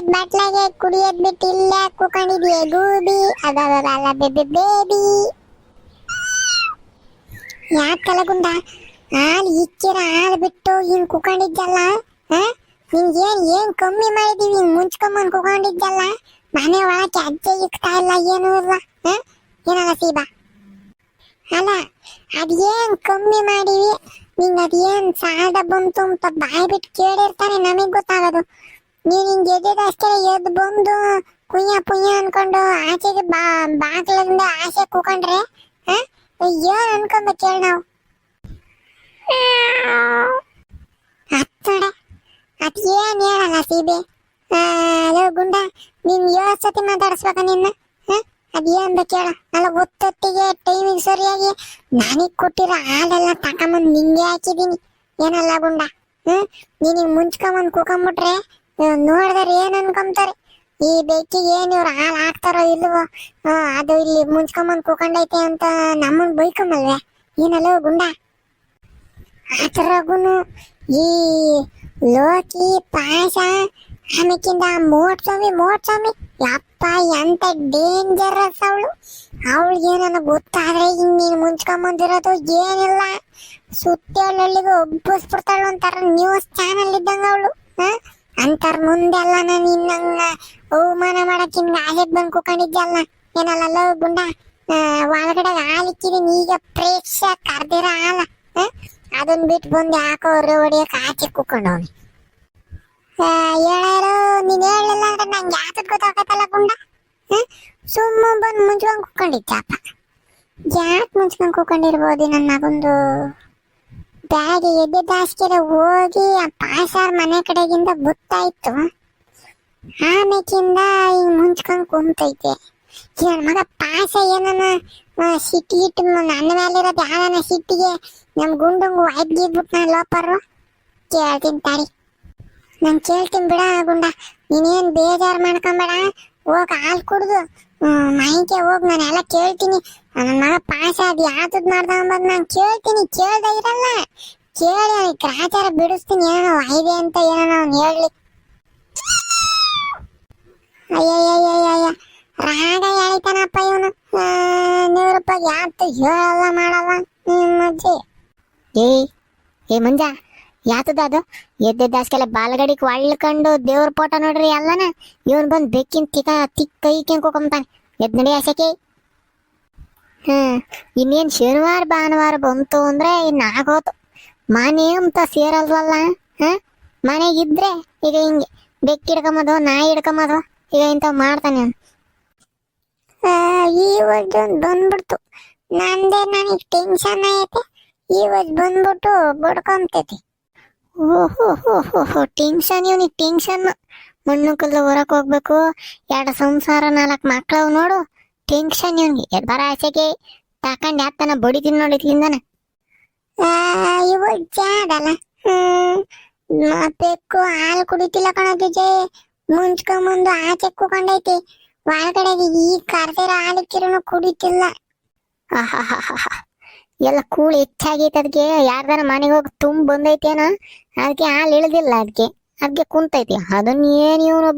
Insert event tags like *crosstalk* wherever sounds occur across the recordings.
ಕುಡಿಯೋದ್ ಬಿಟ್ಟು ಇಲ್ಲ ಕುಕೊಂಡಿದ್ಯೆ ಗೂಬಿ ಅದಲ್ಲ ಬೇಬಿ ಬೇಬಿ. ಯಾಕ ಗುಂಡ ಹಾಲು ಇಕ್ಕಿರ ಹಾಲು ಬಿಟ್ಟು ಹಿಂಗ್ ಕುಕೊಂಡಿದ್ದಲ್ಲ ಹಾ? ನಿಂಗೇನ್ ಏನ್ ಕಮ್ಮಿ ಮಾಡಿದೀವಿ, ಹಿಂಗ್ ಮುಂಚ್ಕೊಂಬಂದ್ ಕುಕೊಂಡಿದ್ದಲ್ಲ ಮನೆ ಒಳಗೆ ಅಜ್ಜೆ ಇಕ್ತಾ ಇಲ್ಲ, ಏನೂ ಇಲ್ಲ, ಹಾ? ಏನಲ್ಲ ಸೀಬಾ? ಅಲ್ಲ, ಅದೇನ್ ಕಮ್ಮಿ ಮಾಡಿವಿ? ನಿಂಗ್ ಅದೇನ್ ಸಾಲ ಬಂತು ಅಂತ ಬಾಯ್ ಬಿಟ್ಟು ಕೇಳಿರ್ತಾನೆ ನಮಗ್ ಗೊತ್ತಾಗೋದು. ನೀನ್ ಹಿಂಗ್ ಎದ್ದಷ್ಟೇ ಎದ್ದು ಬಂದು ಕುಯ್ಯ ಪುಯ್ಯ ಅನ್ಕೊಂಡು ಆಚೆಗೆ ಬಾ ಬಾಗ್ಲಿಂದ ಆಸೆ ಕೂಕೊಂಡ್ರೆ ಏನ್ ಅನ್ಕೊಂಬೇಕು ಕೇಳ ನಾವು? ಹತ್ತಡ ಅದ್ ಏನ್ ಹೇಳಲ್ಲ ಸೀಬೆ? ಹಲೋ ಗುಂಡ, ನೀನ್ ಏಳು ಸತಿ ಮಾತಾಡಿಸ್ಬೇಕ ನಿನ್ನ? ಅದ್ ಏನ್ ಬೇಕು ಹೇಳ ಅಲ್ಲ, ಒತ್ತೊತ್ತಿಗೆ ಟೈಮಿಗೆ ಸರಿಯಾಗಿ ನನಗ್ ಕೊಟ್ಟಿರೋ ಹಾಲೆಲ್ಲ ತಕೊಂಬಂದ್ ನಿಂಗೆ ಹಾಕಿದೀನಿ ಏನಲ್ಲ ಗುಂಡ ಹ್ಮ್ ನೀನಿಗ್ ಮುಂಚ್ಕೊಂಬಂದ್ ಕುಕೊಂಬಿಟ್ರೆ ನೋಡಿದ್ರೆ ಏನ್ ಅನ್ಕೊಂತಾರೆ ಈ ಬೆಕ್ಕಿಗೆ ಏನ್ ಇವ್ರು ಹಾಲು ಹಾಕ್ತಾರೋ ಇಲ್ವೋ? ಅದು ಇಲ್ಲಿ ಮುಂಚ್ಕೊಂಬಂದ್ ಕುಕೊಂಡೈತೆ ಅಂತ ನಮ್ಮನ್ ಬೈಕೊಂಬಲ್ವೆ? ಏನಲ್ಲೋ ಗುಂಡ? ಅದ್ರಾಗುನು ಈ ಲೋಕಿ ಪಾಶ ಆಮೇಕಿಂದ ಮೋಟ್ ಸ್ವಾಮಿ ಮೋಟ್ ಸ್ವಾಮಿ ಯಪ್ಪ, ಎಂತ ಡೇಂಜರಸ್ ಅವಳು. ಅವಳಿಗೆ ಏನನ್ನ ಗೊತ್ತಾದ್ರೆ ಹಿಂಗ್ ನೀನು ಮುಂಚ್ಕೊಂಬಂದಿರೋದು ಏನಿಲ್ಲ. ಸುತ್ತೇಳಳ್ಳಿಗೆ ಒಬ್ಬಿಸ್ಬಿಡ್ತಾಳು ಅಂತಾರ ನ್ಯೂಸ್ ಚಾನಲ್ ಇದ್ದಂಗ ಅವಳು ಅಂತಾರ ಮುಂದೆಲ್ಲ ನಾನು ಇನ್ನಂಗ ಅವಮಾನ ಮಾಡಕ್ ಹಿಂಗ ಆಸೆಗ್ ಬಂದ್ ಕುಕೊಂಡಿದ್ದಲ್ಲ ಏನಲ್ಲ ಗುಂಡ ಒಳಗಡೆ ಹಾಲಿಕ್ಕಿದೀನಿ ಈಗ ಪ್ರೇಕ್ಷ ಕರ್ದಿರ ಹಾಲ. ಅದನ್ನ ಅದನ್ ಬಿಟ್ಟು ಬಂದು ಯಾಕೋ ಹೊಡಿಯಕ್ ಆಚೆ ಕುಕ್ಕೊಂಡವ್ನಿ ಹೇಳಾರು ನೀನ್ ಹೇಳಲ್ಲ ಅಂದ್ರೆ ನಂಗೆ ಯಾಕದ್ ಗೊತ್ತಾಗತ್ತಲ್ಲ ಗುಂಡ? ಸುಮ್ಮ ಬಂದು ಮುಂಚ್ಕೊಂಡ್ ಕುಕೊಂಡಿದ್ದಪ್ಪ ಯಾಕೆ ಮುಂಚ್ಕೊಂಡ್ ಕುಕೊಂಡಿರ್ಬೋದು ನನ್ನ ಮಗಂದು? ಬ್ಯಾಗ್ ಎದ್ದ ಹಾಸ್ಕಿರ ಹೋಗಿ ಆ ಪಾಸಾರ್ ಮನೆ ಕಡೆಗಿಂದ ಬುತ್ತಾಯ್ತು. ಆಮೇಕಿಂದ ಹಿಂಗ್ ಮುಂಚ್ಕೊಂಡ್ ಕುಂತೈತೆ. ನನ್ ಮಗ ಪಾಸ ಏನನ ಸಿಟ್ಟಿ ಇಟ್ಟು ನನ್ನ ಮೇಲಿರೋದು ಯಾರನ ಸಿಟ್ಟಿಗೆ ನಮ್ ಗುಂಡಂಗು ವೈಪ್ ಗೀದ್ಬಿಟ್ಟು ನಾನು ಲೋಪರು? ಕೇಳ್ತೀನಿ ತಾರಿ. ನಾನು ಕೇಳ್ತೀನಿ ಬಿಡ ಗುಂಡ. ನೀನೇನು ಬೇಜಾರು ಮಾಡ್ಕೊಂಬೇಡ? ಹೋಗ್, ಹಾಲು ಕುಡ್ದು ಮೈಕೆ ಹೋಗ್, ನಾನು ಎಲ್ಲ ಕೇಳ್ತೀನಿ. ನನ್ನ ಮಗ ಪಾಸ್ ಅದು ಯಾತದ್ ಮಾಡ್ದ ಅಂಬದ್ ನಾನು ಕೇಳ್ತೀನಿ. ಕೇಳ್ದ ಇರಲ್ಲ. ಕೇಳಿ, ಅವನಿಗೆ ಗ್ರಾಚಾರ ಬಿಡಿಸ್ತೀನಿ. ಏನೋ ಇದೆ ಅಂತ ಏನೋ ಅವ್ನು ಹೇಳಿ ಅಯ್ಯಯ್ಯಯ್ಯಯ್ಯ. ರಾಗ ಹೇಳ್ತಾನಪ್ಪ ಇವನು. ನೂರು ರೂಪಾಯಿ ಯಾತು ಹೇಳಲ್ಲ ಮಾಡಲ್ಲ ನಿಮ್ಮ ಅಜ್ಜಿ ಏ ಏ ಮಂಜ. ಯಾತದ ಅದು? ಎದ್ದೆದ್ದಾಸ್ಕೆಲ್ಲ ಬಾಲ್ಗಡಿಗೆ ಒಳ್ಕೊಂಡು ದೇವ್ರ ಪೋಟ ನೋಡ್ರಿ ಎಲ್ಲನ ಇವನ್ ಬಂದ್ ಬೆಕ್ಕಿನ ತಿಕ್ಕ ತಿಕ್ಕ ಕೈ ಕೆಂಕೋಕೊಂತಾನೆ ಎದ್ ನಡಿ ಆಸಕಿ ಹ್ಮ್ ಇನ್ನೇನ್ ಶನಿವಾರ, ಭಾನುವಾರ ಬಂತು ಅಂದ್ರೆ ಇನ್ ಆಗೋತು ಮನೆ ಅಂತ ಸೇರಲ್ವಲ್ಲ? ಹ ಮನೆಗಿದ್ರೆ ಈಗ ಹಿಂಗೆ. ಬೆಕ್ಕಿ ಹಿಡ್ಕೊಂಬದು, ನಾಯಿ ಹಿಡ್ಕೊಂಬದು, ಈಗ ಇಂಥವ್ ಮಾಡ್ತಾನೆ ಇವಾಗ ಬಂದ್ಬಿಡ್ತು. ನಂದೇ ನನಗೆ ಟೆನ್ಷನ್ ಐತೆ ಇವತ್ತು ಬಂದ್ಬಿಟ್ಟು ಬಡ್ಕೊಂತೈತಿ. ಓಹೋ ಹೋ ಹೋ ಹೋ ಟೆನ್ಷನ್ ಇವನಿಗೆ ಟೆನ್ಷನ್ ಮಣ್ಣು ಕಲ್ಲು ಹೊರಕ್ ಹೋಗ್ಬೇಕು. ಎರಡು ಸಂಸಾರ ನಾಲ್ಕು ಮಕ್ಳು ನೋಡು. ಟೆನ್ಷನ್ ಇವನಿಗೆ. ಎದ್ದಾರ ಆಸೆಗೆ ತಕೊಂಡ್ ಯಾತನ ಬಡಿತೀನಿ ನೋಡಿ ಇಲ್ಲಿಂದನ ಇವತ್ತು ಜಾಡಲ್ಲ. ಹ್ಮ್ ಬೆಕ್ಕು ಹಾಲು ಕುಡಿತಿಲ್ಲ ಕಣದಿಜೆ ಮುಂಚ್ಕೊಂಬಂದು ಆಚೆ ಕೂಕೊಂಡೈತಿ. ಒಳಗಡೆ ಈ ಕರ್ದಿರೋ ಹಾಲಿಕ್ಕಿರೂ ಕುಡಿತಿಲ್ಲ. ಆಹಾಹಾಹಾ. ಎಲ್ಲ ಕೂಳಿ ಹೆಚ್ಚಾಗೈತೆ ಅದಕ್ಕೆ ಯಾರ್ದಾರ ಮನೆಗೆ ಹೋಗಿ ತುಂಬ ಬಂದೈತೇನ ಅದಕ್ಕೆ ಹಾಲು ಇಳ್ದಿಲ್ಲ ಅದಕ್ಕೆ ಅದಕ್ಕೆ ಕುಂತೈತಿ. ಅದನ್ನ ಏನ್ ಇವನು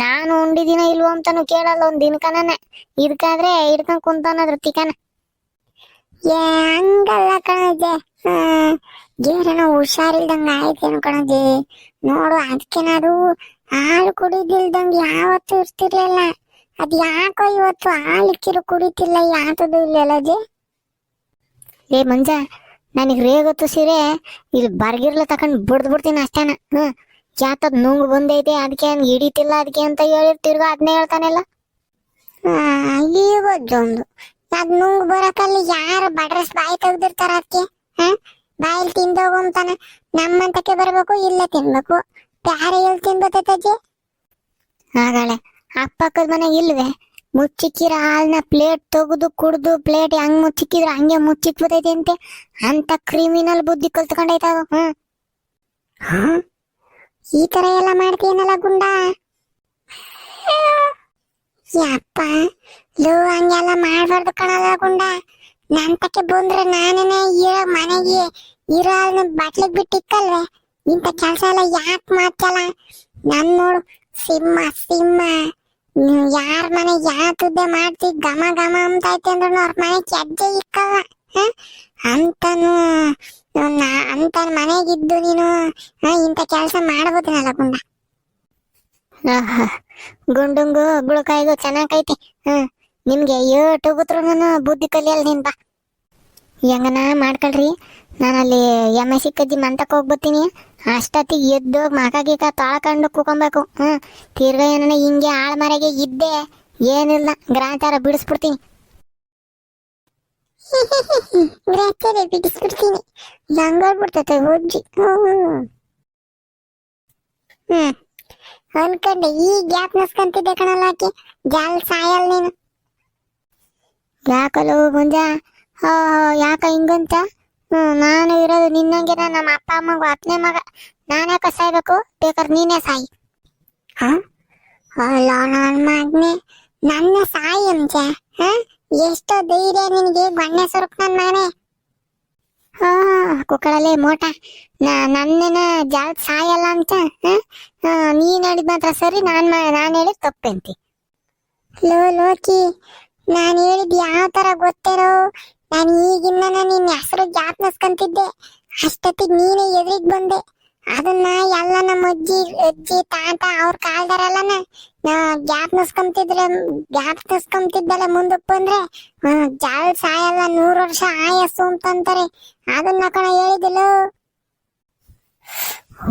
ನಾನು ಉಂಡಿದಿನ ಇಲ್ವೋ ಅಂತಾನು ಕೇಳಲ್ಲ, ಒಂದ್ ದಿನಕನೇ ಇದಕ್ಕಾದ್ರೆ ಹಿಡ್ಕೊಂಡ್ ಕುಂತಾನದ್ರ ತಿಕನ ಏ, ಹಂಗಲ್ಲ ಕಣಜೆ. ಏನೋ ಹುಷಾರಿಲ್ದಂಗ ಆಯ್ತೇನು ಕಣಜೆ. ನೋಡು ಅದಕ್ಕೇನಾದ್ರು ಹಾಲು ಕುಡಿದಿಲ್ದಂಗ ಯಾವತ್ತೂ ಇರ್ತಿರ್ಲಿಲ್ಲ. ಅದ್ ಯಾಕೋ ಇವತ್ತು ಹಾಲು ಕಿರು ಕುಡಿತಿಲ್ಲ ಯಾತದು ಇಲ್ಲ ಜೆ? ಏ, ಮಂಜ ನನಗ್ ರೇಗೊತ್ತು ಸೀರೆ ಇಲ್ಲಿ ಬರ್ಗಿರ್ಲ ತಕೊಂಡು ಬಿಡ್ದು ಬಿಡ್ತೀನಿ ಅಷ್ಟೇನ. ಹ್ಞೂ ಯಾತದ್ ನುಂಗ್ ಬಂದೈತೆ ಅದಕ್ಕೆ ಹಂಗೆ ಹಿಡಿತಿಲ್ಲ ಅದಕ್ಕೆ ಅಂತ ಹೇಳಿರ್ತಿರ್ಗ ಅದನ್ನೇ ಹೇಳ್ತಾನೆಲ್ಲ. ಇವತ್ತೊಂದು ಅದ್ ನುಂಗ್ ಬರಕಲ್ಲಿ ಯಾರು ಬಡ್ರಸ್ ಬಾಯಿ ತೆಗ್ದಿರ್ತಾರ ಅದಕ್ಕೆ ಹಾ ಬಾಯಲ್ಲಿ ತಿಂದೋಗಂತಾನೆ ನಮ್ಮಂತಕ್ಕೆ ಬರಬೇಕು, ಇಲ್ಲ ತಿನ್ಬೇಕು. ಬ್ಯಾರೆ ಎಲ್ಲಿ ತಿನ್ಬೇಕ ಹಾಗಳೆ ಅಕ್ಕಪಕ್ಕದ ಮನೆಗೆ ಇಲ್ವೇ? ಮುಚ್ಚಿಕ್ಕಿರ ಹಾಲ್ನ ಪ್ಲೇಟ್ ತೆಗೆದು ಕುಡ್ದು ಪ್ಲೇಟ್ ಹೆಂಗ್ ಮುಚ್ಚಿಕ್ಕಿದ್ರ ಹಂಗೆ ಮುಚ್ಚಿಕ್ಬಿಟ್ಟೈತೆ ಅಂತೆ ಅಂತ ಕ್ರಿಮಿನಲ್ ಬುದ್ಧಿ ಕಲ್ತ್ಕೊಂಡೈತ ಹ್ಮ್. ಈ ತರ ಎಲ್ಲ ಮಾಡ್ತೀನಲ್ಲ ಗುಂಡ? ಯಪ್ಪ ಲೋ ಹಂಗೆಲ್ಲ ಮಾಡ್ಬಾರ್ದು ಕಣಲ್ಲ ಗುಂಡ. ನಂತಕ್ಕೆ ಬಂದ್ರೆ ನಾನೇನೆ ಇರೋ ಮನೆಗೆ ಇರೋ ಬಟ್ಲಿಗ್ ಬಿಟ್ಟಿಕ್ಕಲ್ವೇ? ಇಂಥ ಕೆಲಸ ಎಲ್ಲ ಯಾಕೆ ಮಾಡ್ತಲ್ಲ ನನ್ ನೋಡು ಸಿಂಹ ಸಿಂಹ. ಯಾರ ಮನೆ ಯಾತುದ್ದೆ ಮಾಡ್ತಿ ಗಮ ಗಮ ಅಂತ ಐತೆ ಅಂದ್ರು ಅವ್ರ ಮನೆ ಕೆಜ್ಜೆ ಇಕ್ಕಲ್ಲ? ಅಂತನು ಅಂತ ಮನೆಗಿದ್ದು ನೀನು ಇಂಥ ಕೆಲಸ ಮಾಡ್ಬೋದನಲ್ಲ ಗುಂಡ? ಗುಂಡುಂಗು, ಗುಳಕಾಯಿಗೂ ಚೆನ್ನಾಗೈತಿ. ಹ್ಮ್ ನಿಮ್ಗೆ ಏಟು ಗುತ್ರು ಬುದ್ಧಿ ಕಲಿಯಲ್ಲ ನೀನ್ ಬಾ. ಹೆಂಗನ ಮಾಡ್ಕೊಳ್ರಿ. ನಾನಲ್ಲಿ ಎಂ ಎಸ್ ಸಿ ಕಜ್ಜಿ ಮಂತಕ್ಕೆ ಹೋಗ್ಬತ್ತೀನಿ ಅಷ್ಟೊತ್ತಿಗೆ ಎದ್ದು ಮಕ ಗೀಕ ತೊಳ್ಕೊಂಡು ಕೂಕೊಬೇಕು ಹ್ಮ್ ತಿರ್ಗಾ ಏನನ ಹಿಂಗೆ ಆಳ್ಮರೆಗೆ ಇದ್ದೆ. ಏನಿಲ್ಲ, ಗ್ರಾಚಾರ ಬಿಡಿಸ್ಬಿಡ್ತೀನಿ. *laughs* ಗ್ರಾಚಾರ ಬಿಡಿಸ್ಬಿಡ್ತೀನಿ. ಲಂಗೋಡ್ಬಿಡ್ತತೆ ಉಜ್ಜಿ ಹ್ಮ್ ಹ್ಮ್ ಅನ್ಕೊಂಡೆ, ಈ ಗ್ಯಾಪ್ ನಸ್ಕಂತಿದ್ದೆ ಕಣಲ್ಲ ಆಕೆ. ಜಾಲ್ ಸಾಯಲ್ ನೀನು. ಯಾಕಲೋ ಗುಂಜ? ಯಾಕ ಹಿಂಗಂತ? ಹ್ಮ್ ನಾನು ಇರೋದು ನಿನ್ನಂಗೆ ನಮ್ಮ ಅಪ್ಪ ಅಮ್ಮಗೂ ಹತ್ತನೇ ಮಗ. ನಾನ್ಯಾಕ ಸಾಯ್ಬೇಕು? ಬೇಕಾದ್ರೆ ನೀನೇ ಸಾಯಿ. ಹಾ? ಅಲ್ಲ ನನ್ನ ಮಗನೇ. ನನ್ನ ಸಾಯಿ ಅಂಜೆ ಹಾ? ಎಷ್ಟೋ ಧೈರ್ಯ ನಿನಗೆ ಬಣ್ಣ ಸ್ವರೂಪ ನನ್ನ ಮಗನೇ. ಹಾ ಕುಕ್ಕಳಲ್ಲಿ ಮೋಟ. ನಾ- ಜಾಲ್ ಜಾಗ ಸಾಯಲ್ಲ ಅಂತ ನೀನ್ ಹೇಳಿದ್ ಮಾತ್ರ ಸರಿ ನಾನ್ ನಾನು ನಾನ್ ಹೇಳಿದ್ ತಪ್ಪಂತಿ. ಲೋ ಲೋಕಿ ನಾನು ಹೇಳಿದ್ ಯಾವ ತರ ಗೊತ್ತೇನೋ? ನಾನು ಈಗಿನ್ನ ನಿನ್ನ ಹೆಸರು ಜ್ಞಾಪನಿಸ್ಕೊಂತಿದ್ದೆ. ಅಷ್ಟೊತ್ತಿಗೆ ನೀನೇ ಎದುರಿಗೆ ಬಂದೆ. ಅದನ್ನ ಎಲ್ಲ ನಮ್ಮ ಅಜ್ಜಿ ಅಜ್ಜಿ, ತಾತ ಅವ್ರ ಕಾಲ್ದಾರಲ್ಲನ ಜ್ಞಾಪನಿಸ್ಕೊಂತಿದ್ರೆ, ಜ್ಞಾಪನಿಸ್ಕೊಂತಿದ್ದಲ್ಲ ಮುಂದಕ್ಕೆ ಬಂದ್ರೆ ಜಾಲ್ ಸಾಯಲ್ಲ, ನೂರು ವರ್ಷ ಆಯಸ್ಸು ಅಂತಂತಾರೆ. ಅದನ್ನ ಕಣ ಹೇಳಿದಿಲ್ಲ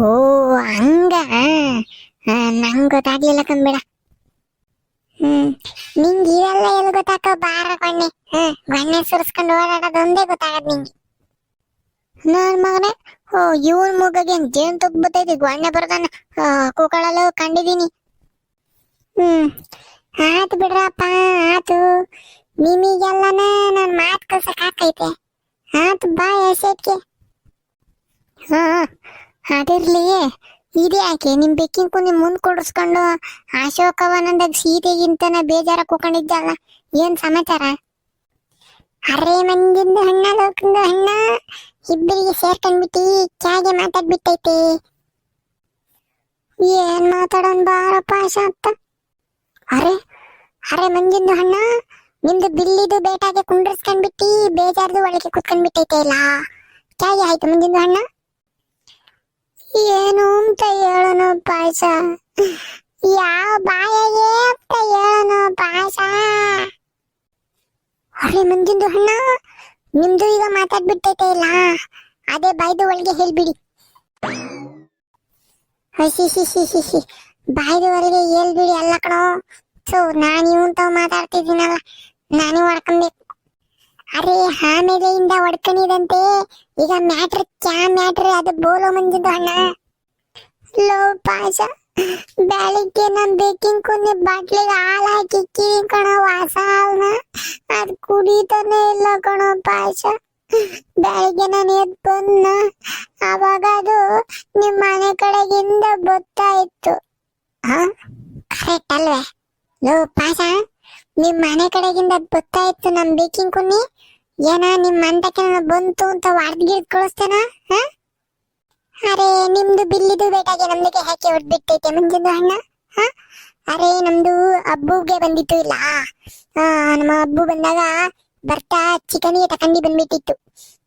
ಓ ಹಂಗ ನಂಗ್ ಗೊತ್ತಾಗ್ಲಿಲ್ಲ ಕಂಬೇಡ ಹ್ಮ್. ನಿಂಗೆ ಇವೆಲ್ಲ ಎಲ್ಲಿ ಗೊತ್ತಾಕ ಬಾರ ಗಣ್ಣೆ ಹ್ಮ್ ಗಣ್ಣೆ ಸುರಿಸ್ಕೊಂಡು ಓಡಾಡೋದು ಒಂದೇ ಗೊತ್ತಾಗದ್ ನಿಂಗೆ. ನನ್ ಮಗನೇ, ಓ ಇವನ್ ಮುಗಗೆ ಜೇನ್ ತುಪ್ಪ ಬತ್ತೈತಿ ಗೊಣ್ಣೆ ಬರ್ತಾನ ಕೂಕಳಲ್ಲ ಕಂಡಿದೀನಿ. ಹ್ಮ್. ಆತು ಬಿಡ್ರಪ್ಪ, ಆತು. ನಿಮಗೆಲ್ಲನ ನನ್ ಮಾತ್ ಕಲ್ಸಕ್ ಹಾಕೈತೆ ಆತು ಬಾ ಎಸೆಟ್ಗೆ ಹಾ, ಅದಿರ್ಲಿ. ಇದೇ ಯಾಕೆ? ನಿಮ್ ಬೆಕ್ಕಿನ ಕುನಿ ಮುಂದ್ ಕುಡಿಸ್ಕೊಂಡು ಅಶೋಕವನಂದಾಗ ಸೀತೆಗಿಂತನ ಬೇಜಾರ ಕೂಕೊಂಡಿದ್ದಲ್ಲ ಏನ್ ಸಮಾಚಾರ? ಅರೆ ಮಂದಿಂದು ಹಣ್ಣ ಲೋಕಂದು ಹಣ್ಣ ಇಬ್ಬರಿಗೆ ಸೇರ್ಕೊಂಡ್ಬಿಟ್ಟಿ ಕ್ಯಾಗೆ ಮಾತಾಡ್ಬಿಟ್ಟೈತೆ. ಏನ್ ಮಾತಾಡೋನ್ ಬಾರಪ್ಪ ಅಂತ ಅರೆ ಅರೆ ಮಂಜಿಂದು ಹಣ್ಣ, ನಿಮ್ದು ಬಿಲ್ಲಿದು ಬೇಟಾಗೆ ಕುಂಡ್ರಸ್ಕೊಂಡ್ಬಿಟ್ಟಿ, ಬೇಜಾರ್ದು ಒಳಗೆ ಕುತ್ಕೊಂಡ್ಬಿಟ್ಟೈತೆ ಇಲ್ಲ ಕ್ಯಾಗೆ ಆಯ್ತು ಮಂಜಿಂದು ಹಣ್ಣ? ಏನು ಅಂತ ಹೇಳೋಣ ಪಾಯಸ? ಯಾವ ಬಾಯಿಗೆ ಅಂತ ಹೇಳೋಣ ಪಾಯಸ? ಅರೆ, ಮುಂದಿಂದು ಹಣ್ಣ ನಿಮ್ದು ಈಗ ಮಾತಾಡ್ಬಿಟ್ಟೈತೆ ಇಲ್ಲ ಅದೇ ಬಾಯ್ದು ಒಳಗೆ ಹೇಳ್ಬಿಡಿ. ಹಸಿ ಸಿ ಸಿ ಸಿ ಸಿ ಬಾಯ್ದು ಒಳಗೆ ಹೇಳ್ಬಿಡಿ ಅಲ್ಲ ಕಣೋ. ಸೊ ನಾನು ಇವಂತ ಮಾತಾಡ್ತಿದ್ದೀನಲ್ಲ. ನಾನು ಹೊಡ್ಕೊಬೇಕು ಅರೆ ಆಮೇಲೆಯಿಂದ ಹೊಡ್ಕೊಂಡಿದಂತೆ ಈಗ ಮ್ಯಾಟ್ರ್ ಕ್ಯಾ ಮ್ಯಾಟ್ರ್, ಅದು ಬೋಲೋ ಮುಂದಿದ್ದು ಅಣ್ಣ. ಲೋ ಪಾಶ ಬೆಳಿಗ್ಗೆ ನಮ್ ಬೇಕಿಂಗ್ ಕುನ್ನಿ ಬಾಟ್ಲಿಗೆ ಹಾಲು ಹಾಕಿ ಕಿವಿ ಕಣೋ ವಾಸ ಹಾಲ್ನ. ಅದ್ ಕುಡಿತಾನೆ ಇಲ್ಲ ಕಣೋ ಪಾಶ ಬೆಳಿಗ್ಗೆ ನಾನು ಎದ್ದು ಬಂದ ಅವಾಗ ಅದು ನಿಮ್ಮ ಮನೆ ಕಡೆಗಿಂದ ಗೊತ್ತಾಯ್ತು ಹಾ? ಕರೆಕ್ಟ್ ಅಲ್ವೇ? ಲೋ ಪಾಶ ನಿಮ್ ಮನೆ ಕಡೆಗಿಂದ ಗೊತ್ತಾಯ್ತು ನಮ್ ಬೇಕಿಂಗ್ ಕುನ್ನಿ. ಏನ ನಿಮ್ ಮಂಟಕ್ಕೆ ಬಂತು ಅಂತ ಹೊಡ್ದ್ ಕಳಿಸ್ತೇನ ಅರೆ ನಿಮ್ದು ಬಿಲ್ಲಿದು ಬೇಟಾಗೆ ನಮ್ದಕ್ಕೆ ಹಾಕಿ ಹೊಡ್ಬಿಟ್ಟೈತೆ ಮುಂದಿನ ಹಣ್ಣ ಹ? ಅರೆ ನಮ್ದು ಅಬ್ಬುಗೆ ಬಂದಿತ್ತು ಇಲ್ಲ. ಆ, ನಮ್ಮ ಅಬ್ಬು ಬಂದಾಗ ಬರ್ತಾ ಚಿಕನ್ಗೆ ತಕೊಂಡಿ ಬಂದ್ಬಿಟ್ಟಿತ್ತು.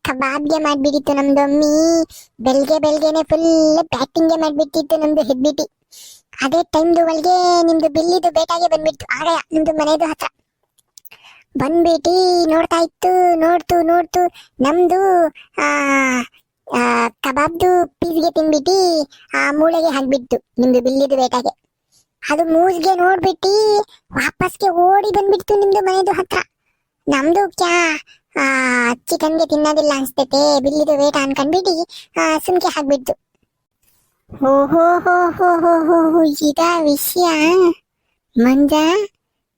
ಕಬಾಬ್ಗೆ ಮಾಡ್ಬಿಟ್ಟಿತ್ತು ನಮ್ದು ಅಮ್ಮಿ. ಬೆಳ್ಗೆ ಬೆಳ್ಗೆನೆ ಫುಲ್ ಪ್ಯಾಕಿಂಗ್ ಮಾಡ್ಬಿಟ್ಟಿತ್ತು ನಮ್ದು ಹೆದ್ಬಿಟ್ಟಿ. ಅದೇ ಟೈಮ್ದು ಒಳಗೆ ನಿಮ್ದು ಬಿಲ್ಲಿದು ಬೇಟಾಗೆ ಬಂದ್ಬಿಡ್ತು. ಆಗ ನಿಮ್ದು ಮನೆದು ಹತ್ರ. ಬಂದ್ಬಿಟ್ಟು ನೋಡ್ತಾ ಇತ್ತು, ನೋಡ್ತು ನೋಡ್ತು. ನಮ್ದು, ಆ ಕಬಾಬ್ದು ಪೀಸ್ಗೆ ತಿನ್ಬಿಟ್ಟು ಆ ಮೂಳೆಗೆ ಹಾಕ್ಬಿಟ್ಟು ನಿಮ್ದು ಬಿಲ್ಲಿದು ಬೇಟಾಗೆ ಅದು ಮೂಸ್ಗೆ ನೋಡ್ಬಿಟ್ಟು ವಾಪಸ್ಗೆ ಓಡಿ ಬಂದ್ಬಿಡ್ತು ನಿಮ್ದು ಮನೆದು ಹತ್ರ. ನಮ್ದು ಕ್ಯಾ ಚಿಕನ್ಗೆ ತಿನ್ನೋದಿಲ್ಲ ಅನ್ಸ್ತೈತೆ ಬಿಲ್ಲಿದು ವೇಟ ಅನ್ಕೊಂಡ್ಬಿಟ್ಟು ಸುಮ್ಕೆ ಹಾಕ್ಬಿಡ್ತು. ಓಹೋ ಹೋ ಇದ ವಿಷಯ. ಮಂಜ,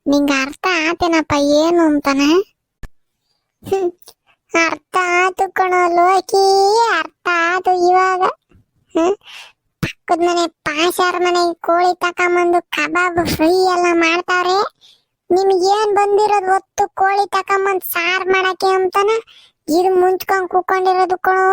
ನಿಂಗ ಅರ್ಥ ಆತೇನಪ್ಪ, ಏನು ಅಂತಾನೆ? ಅರ್ಥ ಆತು ಕಣೋ ಲೋಕಿ, ಅರ್ಥ ಆತು ಇವಾಗ. ಪಕ್ಕದ ಮನೆ ಪಾಶಾರ್ ಮನೆ ಕೋಳಿ ತಕೊಂಬಂದು ಕಬಾಬ್ ಫ್ರೈ ಎಲ್ಲ ಮಾಡ್ತಾರೆ. ನಿಮ್ಗೇನ್ ಬಂದಿರೋದು ಒತ್ತು ಕೋಳಿ ತಕೊಂಬಂದ್ ಸಾರ್ ಮಾಡಕ್ಕೆ ಅಂತಾನೆ? ಇದು ಮುಂಚ್ಕೊಂಡ್ ಕೂಕೊಂಡಿರೋದು ಕಣೋ.